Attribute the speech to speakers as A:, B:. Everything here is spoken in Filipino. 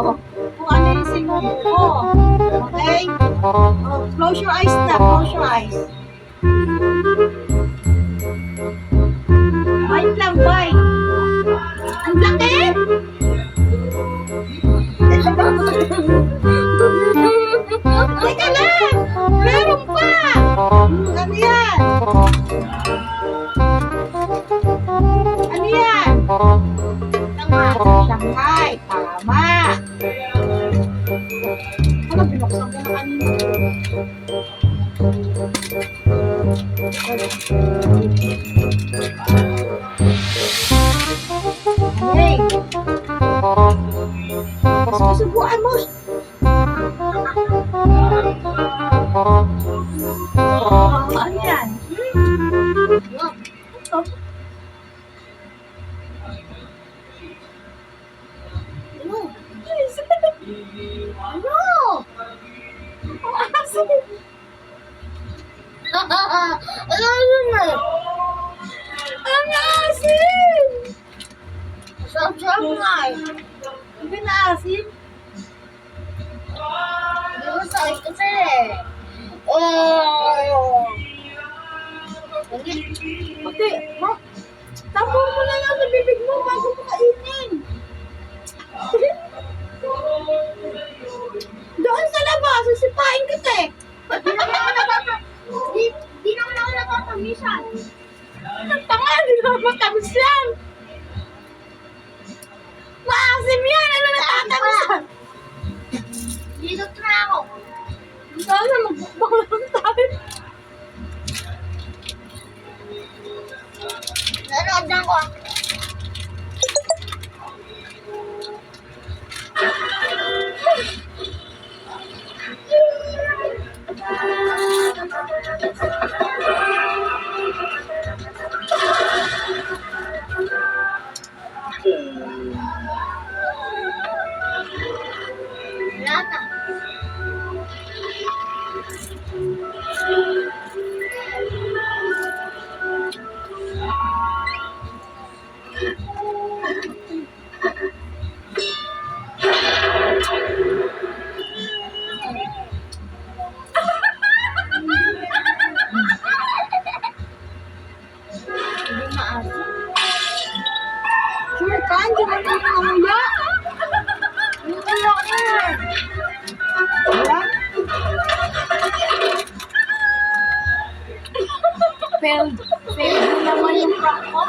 A: Oo.
B: Kung ano yung sinubo ko. Okay? Oh, close your eyes na. Close your eyes. Bite lang, bite. Ang laki! Teka lang! Meron pa! Ano yan? Ano yan? Shanghai. Tama. Ano, binuksan ko na kanina. Hey! Susubuan mo! Oh, ano yan? Hmm? Oh. Ano? Ano? Asin!
A: Sarap-sarap nga eh.
B: Hindi na asin?
A: Hindi mo sakit kasi eh. Oh. Hindi.
B: Pati, ma, tambor mo na lang sa bibig mo bago mo kainin.
A: Natatamisan.
B: Ang tanga, hindi naman matamis yan. Maasim yan, ano natatamisan?
A: Dito na ako.
B: Sana magbukbang lang tayo.
A: Nanood na ako. ah.
B: Sure, kan? Diyan ka na mula.
A: Ano kaya ko?
B: Wala? Failed. Failed naman yung prank ko.